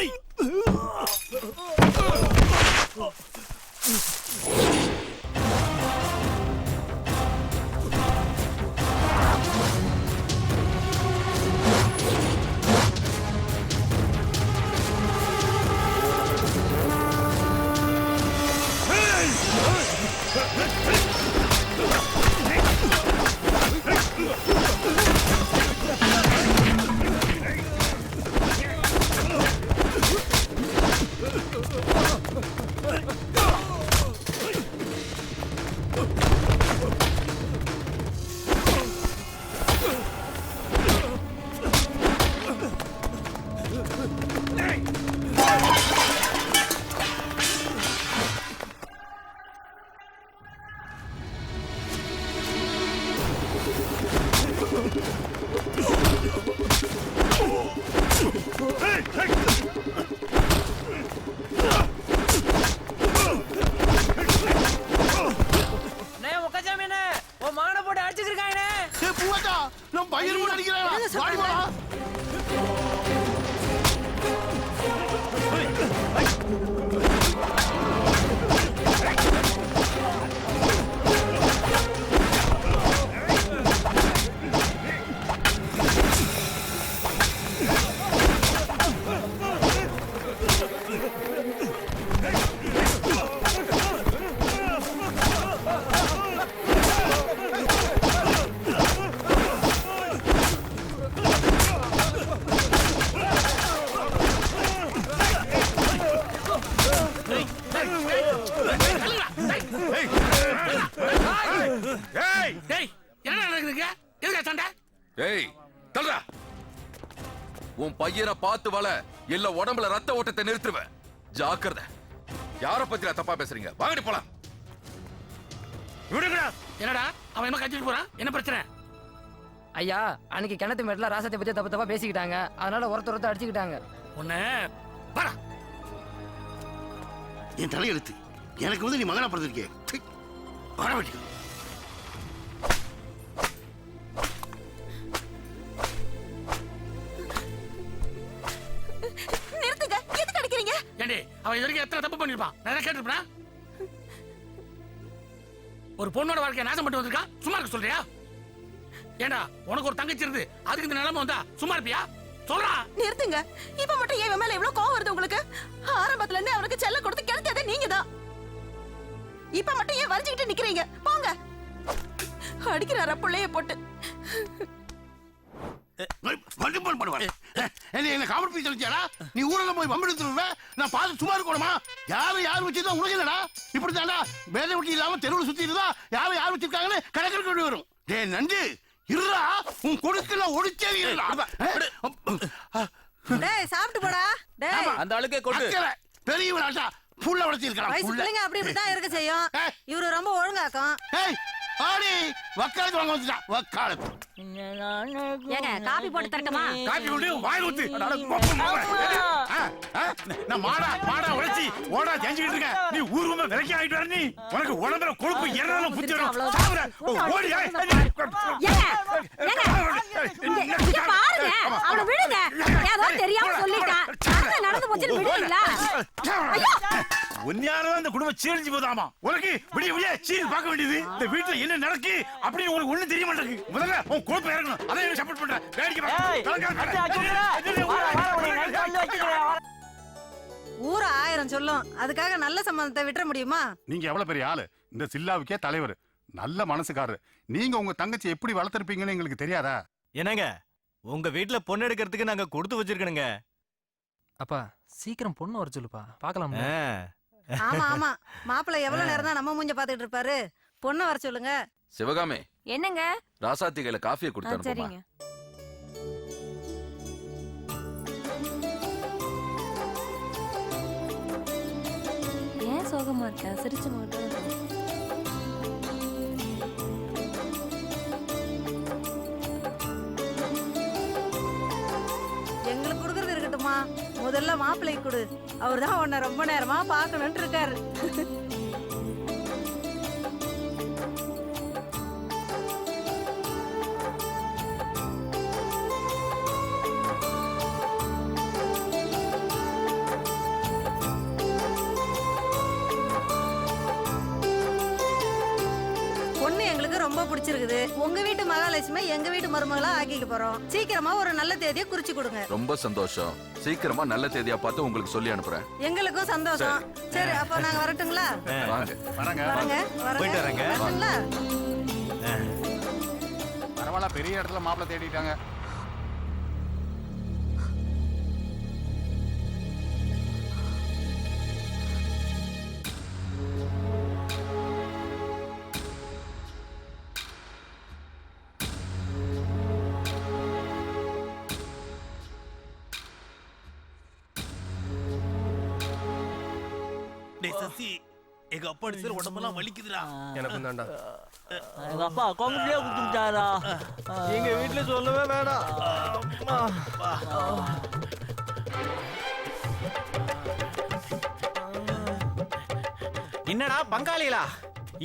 அண்ணே பார்த்து வள இல்ல உடம்புல ரத்த ஓட்டத்தை நிறுத்துவேன். ஜாக்கிரதை. யார பத்தியா தப்பா பேசுறீங்க? வாங்கடி போலாம். விடுங்கடா. என்னடா? அவன் என்ன கட்டிட்டு போறான்? என்ன பிரச்சனை? ஐயா அன்னைக்கு கிணத்து மேட்ல ராசத்தை பத்தி தப்பு தப்பா பேசிக்கிட்டாங்க. அதனால ஒருத்தர் ஒருத்தர் அடிச்சுக்கிட்டாங்க. உன்னை வாடா. என் தலையெழுத்து. எனக்கு வந்து நீ மகனா பிறந்திருக்கே சி, வாட ஏண்டி அவன் இது வரைக்கும் எத்தனை தப்பு பண்ணிருப்பான் நான் கேட்டிருப்பான்? ஒரு பொண்ணோட வாழ்க்கைய நாசம் பண்ணிட்டு வந்திருக்கான் சும்மா இருக்க சொல்றியா? ஏண்டா உனக்கு ஒரு தங்கச்சி இருந்து அதுக்கு இந்த நிலைமை வந்தா சும்மா இருப்பியா? சொல்றா. நிறுத்துங்க. இப்ப மட்டும் ஏன் மேல இவ்வளவு கோவம் வருது உங்களுக்கு? ஆரம்பத்துல இருந்து அவனுக்கு செல்ல கொடுத்து கெடுத்ததே நீங்க தான் இப்ப மட்டும் ஏன் வரைஞ்சுக்கிட்டு நிக்கிறீங்க? போங்க. அடிக்கிறாரா புள்ளைய போட்டு. பண்ணுவாரு. என்ன என்ன காமெடி பீஸ் அடிச்சாடா நீ ஊரெல்லாம் போய் வம்பெடுத்துருவ நான் பார்த்து சும்மா இருக்கணுமா? யாரும் யார் வச்சிருந்தா உனக்கு என்னடா? இப்படி தாண்டா வேலை வெட்டி இல்லாம தெருவில் சுத்தி இருந்தா யாரும் யார் வச்சிருக்காங்கன்னு கணக்கு வேண்டி வரும். டே நண்டு இருடா. உன் கொடுக்கல ஒடிச்சே டேய் சாப்பிட்டு போடா. டேய். அந்த ஆளுக்கே கொடு. பெரியவனாட்டா புள்ள வளர்த்திருக்கலாம் வயசு புள்ள பிள்ளைங்க அப்படி இப்படிதான் இருக்க செய்யும். இவரு ரொம்ப ஒழுங்காக்கும். ஏய் ஆடி வக்காலத்து வாங்க வந்துட்டான் வக்காலத்து. ஏங்க காபி போட்டு தரட்டுமா? கொண்டு வாய் ஊத்து. அட, நான் மாடா மாடா உழைச்சி ஓடா தெரிஞ்சுக்கிட்டு இருக்கேன் நீ ஊர்வமா விலைக்கு ஆயிட்டு வர நீ. உனக்கு உடம்புல கொழுப்பு எறனாலும் புத்தி வரும். சாவுற ஓடி பாருங்க. அவனை விடுங்க. ஏதோ தெரியாம சொல்லிட்டான் நடந்து போச்சுன்னு விடுவீங்களா? உன்னையாலதான் இந்த குடும்பம் சீரழிஞ்சு போதாமா? உனக்கு விடிய விடிய சீல் பார்க்க வேண்டியது. இந்த வீட்டுல என்ன நடக்கு அப்படின்னு உனக்கு ஒண்ணும் தெரிய மாட்டேங்குது முதல்ல உன் கொழுப்பு இறங்கணும் அதை எனக்கு சப்போர்ட் பண்றேன் வேடிக்கை ஊர ஆயிரம் சொல்லும். அதுக்காக நல்ல சம்பந்தத்தை விட்டுற முடியுமா? நீங்க எவ்வளவு பெரிய ஆளு? இந்த சில்லாவுக்கே தலைவர். நல்ல மனசுக்காரர். நீங்க உங்க தங்கச்சி எப்படி வளர்த்திருப்பீங்கன்னு எங்களுக்கு தெரியாதா? என்னங்க? உங்க வீட்ல பொண்ணு எடுக்கிறதுக்கு நாங்க கொடுத்து வச்சிருக்கணுங்க. அப்பா சீக்கிரம் பொண்ணு வர சொல்லுப்பா. பார்க்கலாம் ஆ. ஆமா ஆமா. மாப்பிள்ளை எவ்வளவு நேரம் தான் நம்ம மூஞ்ச பாத்துட்டு இருப்பாரு? பொண்ணை வர சொல்லுங்க. சிவகாமி. என்னங்க? ராசாத்தி கையில காஃபியை கொடுத்து சரிங்க. ஏன் சோகமா இருக்க? சிரிச்சு மட்டும் எங்களுக்கு கொடுக்கறது இருக்கட்டுமா முதல்ல மாப்பிள்ளை கொடு. அவர் தான் உன்னை ரொம்ப நேரமா பார்க்கணும்னு இருக்காரு. ரொம்ப பிடிச்சிருக்குது. உங்க வீட்டு மகாலட்சுமி எங்க வீட்டு மருமகளா ஆக்கிக்க போறோம். சீக்கிரமா ஒரு நல்ல தேதியை குறிச்சு கொடுங்க. ரொம்ப சந்தோஷம். சீக்கிரமா நல்ல தேதியா பார்த்து உங்களுக்கு சொல்லி அனுப்புறேன். எங்களுக்கும் சந்தோஷம். சரி. அப்போ நாங்க வரட்டுங்களா? வாங்க. வரங்க வரங்க போயிட்டு வரங்க? பரவாயில்ல பெரிய இடத்துல மாப்பிள்ளை தேடிட்டாங்க. சசி எங்க அப்பா அடிச்சது உடம்பெல்லாம் வலிக்குதுடா. எனக்கும் தான்டா எங்க அப்பா கொங்கிட்டே குடுத்துட்டாரா எங்க வீட்டுல சொல்லவே வேணாம். என்னடா பங்காளிகளா?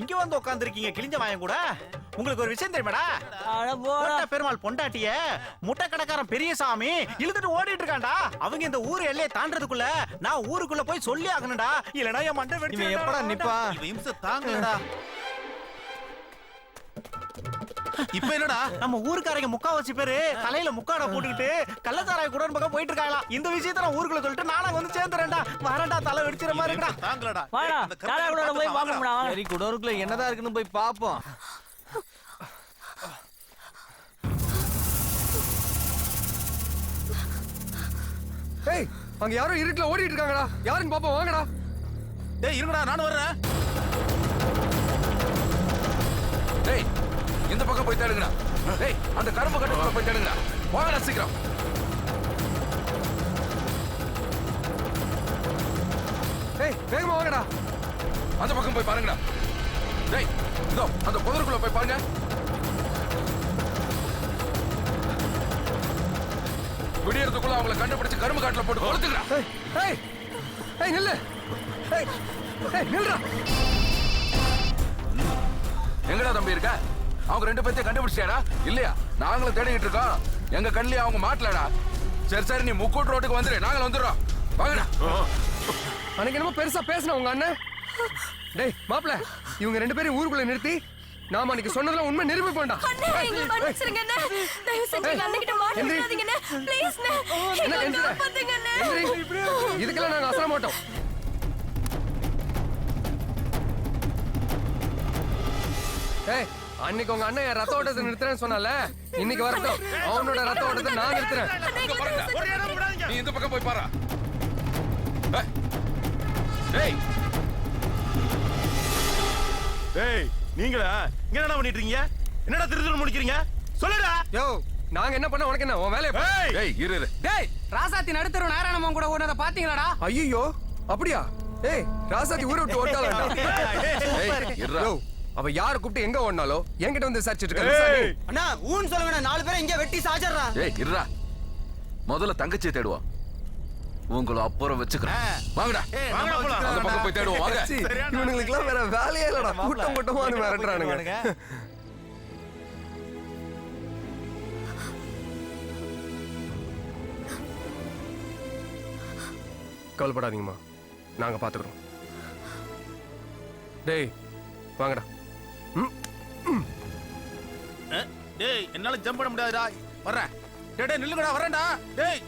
இங்க வந்து உட்காந்துருக்கீங்க கிழிஞ்ச வாயம் கூட? உங்களுக்கு ஒரு விஷயம் தெரியுமாடா? அட போடா. கோட்டை பெருமாள் பொண்டாட்டிய முட்டை கடைக்காரன் பெரியசாமி இழுத்துட்டு ஓடிட்டு இருக்கான்டா அவங்க இந்த ஊர் எல்லையை தாண்டறதுக்குள்ள நான் ஊருக்குள்ள போய் சொல்லி ஆகணும்டா. இல்லனா என் மண்டை வெடிச்சு எப்படா நிப்பா? இவன் இம்ச தாங்கலடா. இப்ப என்னடா? நம்ம ஊருக்காரங்க முக்காவாசி பேரு தலையில முக்காட போட்டுக்கிட்டு கள்ளச்சாராய குடன் பக்கம் போயிட்டு இருக்காங்களா இந்த விஷயத்த நான் ஊருக்குள்ள சொல்லிட்டு நானா வந்து சேர்ந்துறேன்டா. வரேன்டா தலை வெடிச்சிர மாதிரி இருக்கா கூட போய் சரி குடோருக்குள்ள என்னதான் இருக்குன்னு போய் பாப்போம். ஏய் அங்க யாரோ இருட்டுல ஓடிட்டு இருக்காங்கடா யாருன்னு பாப்போம் வாங்கடா. டேய் இருங்கடா நானும் வர்றேன். டேய் இந்த பக்கம் போய் தேடுங்கடா. டேய் அந்த கரும்பு கட்டுக்குள்ள போய் தேடுங்கடா. வாங்கடா சீக்கிரம். ஏய் வேகமா வாங்கடா. அந்த பக்கம் போய் பாருங்கடா. டேய் இதோ அந்த புதருக்குள்ள போய் பாருங்க. விடியறதுக்குள்ள அவங்கள கண்டுபிடிச்சு கரும்பு காட்டுல போட்டு கொடுத்துக்கிறா ஏய் ஏய் நில்லு. ஏய் ஏய் நில்லுடா எங்கடா தம்பி இருக்க? அவங்க ரெண்டு பேர்த்தையும் கண்டுபிடிச்சியாடா இல்லையா? நாங்களும் தேடிக்கிட்டு இருக்கோம். எங்க கண்ணிலே அவங்க மாட்டலடா. சரி சரி நீ முக்கூட்டு ரோட்டுக்கு வந்துரு. நாங்களும் வந்துடுறோம். வாங்கடா. அன்னைக்கு என்னமோ பெருசா பேசின உங்க அண்ணன். டேய் மாப்ள இவங்க ரெண்டு பேரும் ஊருக்குள்ள நிறுத்தி நாம அன்னைக்கு சொன்னதுல உண்மை நிரூபிப்போம்டா அண்ணே எங்களை மன்னிச்சிருங்க அண்ணே. தயவு செஞ்சு எங்க அண்ணகிட்ட. விடாதீங்க அண்ணே. ப்ளீஸ் அண்ணே. என்ன எங்களை காப்பாத்துங்க அண்ணே. இதுக்கெல்லாம் நாங்க அசர மாட்டோம். ஏய் அன்னைக்கு உங்க அண்ணன் என் ரத்த ஓட்டத்தை நிறுத்துறேன்னு சொன்னால இன்னைக்கு வரட்டும். அவனோட ரத்த ஓட்டத்தை நான் நிறுத்துறேன். நீ இந்த பக்கம் போய் பாரு. ஏய். டேய் நீங்களா? இங்க என்னடா பண்ணிட்டு இருக்கீங்க? என்னடா திரு திரு முடிக்கிறீங்க? சொல்லுடா. யோ நாங்க என்ன பண்ண உனக்கு என்ன? உன் வேலையை டேய் இரு இரு. டேய் ராசாத்தி நடுத்தர நாராயணமன் கூட ஓடுனதை பாத்தீங்களாடா ஐயோ அப்படியா? ஏய் ராசாத்தி ஊரை விட்டு ஓட்டாளா ஏய் இருடா. அவ யார கூப்பிட்டு எங்க ஓடினாலோ என்கிட்ட வந்து விசாரிச்சிட்டு இருக்க? அண்ணா ஊன்னு சொல்லுங்க நாலு பேரை இங்க வெட்டி சாச்சறா ஏய் இருடா. முதல்ல தங்கச்சியை தேடுவோம். உங்களை அப்புறம் வச்சுக்கிறேன். வாங்கடா. வாங்கடா போலாம். அந்த பக்கம் போய் தேடுவோம். வாங்க. சீ, இவனுங்களுக்குலாம் வேற வேலையே இல்லடா. கூட்டம் கூட்டமா மிரட்டுறானுங்க. கவலைப்படாதீங்கம்மா. நாங்க பாத்துக்கிறோம். டேய் வாங்கடா. டேய் என்னால ஜம்ப் பண்ண முடியாதுடா. வர்றேன். டேய் டேய் நில்லுங்கடா வரேன்டா டேய்.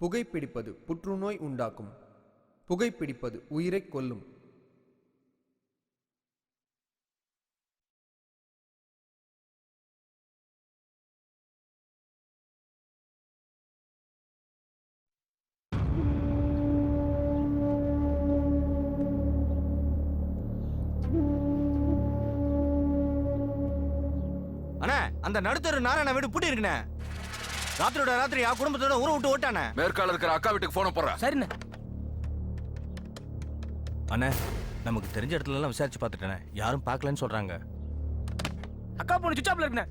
புகைப்பிடிப்பது புற்றுநோய் உண்டாக்கும். புகைப்பிடிப்பது உயிரைக் கொல்லும். அண்ணா அந்த நடுத்தர நாராயண வீடு பூட்டி இருக்குண்ணே ராத்திரியோட ராத்திரி ஆ குடும்பத்தோட ஊரை விட்டு ஓட்டானே. மேற்கால இருக்கிற அக்கா வீட்டுக்கு போன போறேன் சரிண்ணே. அண்ணே நமக்கு தெரிஞ்ச இடத்துல எல்லாம் விசாரிச்சு பார்த்துட்டேனே. யாரும் பார்க்கலன்னு சொல்றாங்க. அக்கா பொண்ணு சுச்சாப்ல இருக்குண்ணே.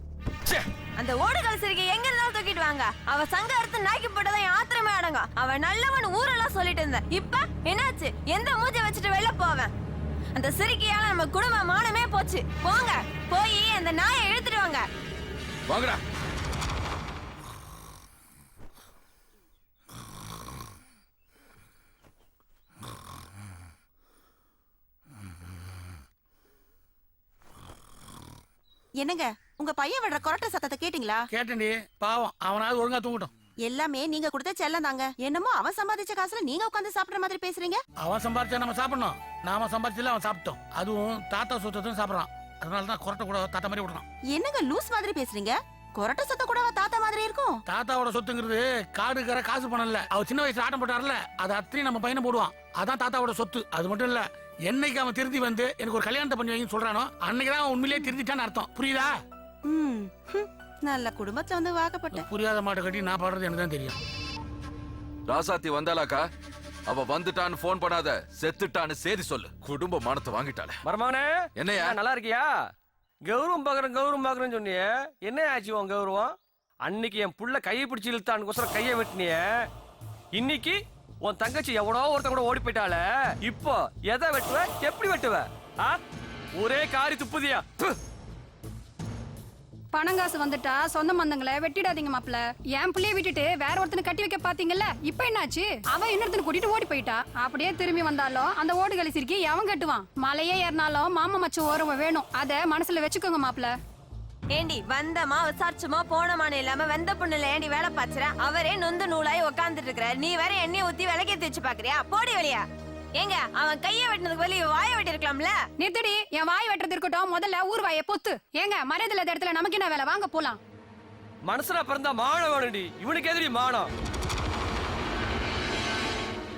அந்த ஓடுகால் சிறுகை எங்க இருந்தாலும் தூக்கிட்டு வாங்க. அவ சங்க அறுத்து நாய்க்கு போட்டதான் என் ஆத்திரமே அடங்க அவ நல்லவன் ஊரெல்லாம் சொல்லிட்டு இருந்த இப்ப என்னாச்சு? எந்த மூஞ்ச வச்சுட்டு வெளில போவேன்? அந்த சிறுக்கியால நம்ம குடும்ப மானமே போச்சு. போங்க. போய் அந்த நாயை இழுத்துட்டு வாங்க. வாங்கடா. என்னங்க உங்க பையன் விடுற கொரட்டை சத்தத்தை கேட்டீங்களா? கேட்டேன்டி. பாவம் அவனாவது ஒழுங்கா தூங்கட்டும். எல்லாமே நீங்க கொடுத்த செல்லம் தாங்க. என்னமோ அவன் சம்பாதிச்ச காசுல நீங்க உட்கார்ந்து சாப்பிடுற மாதிரி பேசுறீங்க? அவன் சம்பாரிச்சா நம்ம சாப்பிடணும். நாம சம்பாரிச்சல அவன் சாப்பிட்டோம். அதுவும் தாத்தா சொத்தத்தையும் சாப்பிடறான். அதனால தான் குரட்டை கூட தாத்தா மாதிரி விடுறான். என்னங்க லூஸ் மாதிரி பேசுறீங்க? கொரட்டை சத்தம் தாத்தா மாதிரி இருக்கும்? தாத்தாவோட சொத்துங்கிறது காடுக்கிற காசு பணம் இல்ல. அவர் சின்ன வயசுல ஆட்டம் போட்டார்ல அது அத்தனையும் நம்ம பையனை போடுவான். அதான் தாத்தாவோட சொத்து. அது மட்டும் இல்ல என்னைக்கு அவன் திருந்தி வந்து எனக்கு ஒரு கல்யாணத்தை பண்ணி வைங்கன்னு சொல்றானோ அன்னைக்கு தான் அவன் உண்மையிலேயே திருந்திட்டான்னு அர்த்தம். புரியுதா? ம், நல்ல குடும்பத்துல வந்து வாக்கப்பட்ட. புரியாத மாட்டை கட்டி நான் பாடுறது எனக்கு தான் தெரியும். ராசாத்தி வந்தாளாக்கா? அவ வந்துட்டான்னு போன் பண்ணாத செத்துட்டான்னு சேதி சொல்லு. குடும்ப மானத்தை வாங்கிட்டாளே. மருமகனே என்னையா? நல்லா இருக்கியா? கௌரவம் பாக்குறேன் கௌரவம் பாக்குறேன்னு சொன்னியே. என்ன ஆச்சு உன் கௌரவம்? அன்னைக்கு என் புள்ள கையை பிடிச்சி இழுத்தான்னு கையை வெட்டினிய. இன்னைக்கு உன் தங்கச்சி எவனோ ஒருத்தன் கூட ஓடி போயிட்டால இப்போ எதை வெட்டுவ? எப்படி வெட்டுவ? ஆ? ஒரே காரி துப்புதியா. பணங்காசு வந்துட்டா சொந்த மந்தங்களை வெட்டிடாதீங்க மாப்ள என் பிள்ளைய விட்டுட்டு வேற ஒருத்தனை கட்டி வைக்க பாத்தீங்கல்ல இப்ப என்னாச்சு? அவன் இன்னொருத்தனை கூட்டிட்டு ஓடி போயிட்டா. அப்படியே திரும்பி வந்தாலும் அந்த ஓடு கழிச்சிருக்கி எவன் கட்டுவான்? மலையே ஏறினாலும் மாமா மச்சம் ஓரம் வேணும். அத மனசுல வச்சுக்கோங்க மாப்ள ஏண்டி வந்தமா விசாரிச்சுமா போனமான்னு இல்லாம வெந்த புண்ணுல ஏண்டி வேலை பாச்சுற அவரே நொந்து நூலாய் உட்காந்துட்டு இருக்கிற நீ வேற எண்ணெய் ஊத்தி விளக்கேத்தி வச்சு பாக்குறியா? போடி வெளியா. ஏங்க அவன் கைய வெட்டினதுக்கு வெளிய வாய வெட்டி இருக்கலாம்ல நிறுத்தடி என் வாய் வெட்டுறது இருக்கட்டும். முதல்ல ஊர் வாயை பொத்து. ஏங்க மரியாதை இல்லாத இடத்துல நமக்கு என்ன வேலை? வாங்க போலாம். மனசுல பிறந்தா மானம் வேணும்டி. இவனுக்கு எதிரி மானம்?